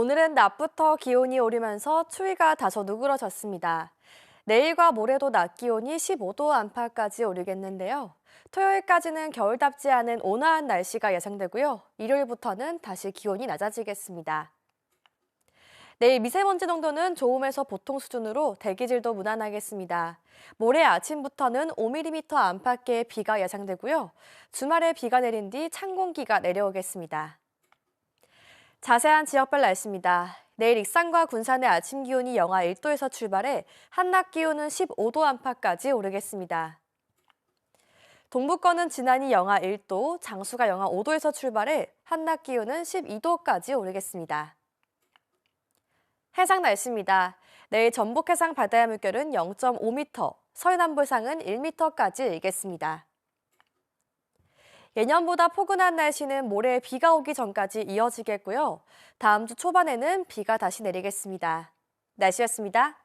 오늘은 낮부터 기온이 오르면서 추위가 다소 누그러졌습니다. 내일과 모레도 낮 기온이 15도 안팎까지 오르겠는데요. 토요일까지는 겨울답지 않은 온화한 날씨가 예상되고요. 일요일부터는 다시 기온이 낮아지겠습니다. 내일 미세먼지 농도는 좋음에서 보통 수준으로 대기질도 무난하겠습니다. 모레 아침부터는 5mm 안팎의 비가 예상되고요. 주말에 비가 내린 뒤 찬 공기가 내려오겠습니다. 자세한 지역별 날씨입니다. 내일 익산과 군산의 아침 기온이 영하 1도에서 출발해 한낮 기온은 15도 안팎까지 오르겠습니다. 동부권은 지난이 영하 1도, 장수가 영하 5도에서 출발해 한낮 기온은 12도까지 오르겠습니다. 해상 날씨입니다. 내일 전북 해상 바다의 물결은 0.5m, 서해남부상은 1m까지 일겠습니다. 예년보다 포근한 날씨는 모레 비가 오기 전까지 이어지겠고요. 다음 주 초반에는 비가 다시 내리겠습니다. 날씨였습니다.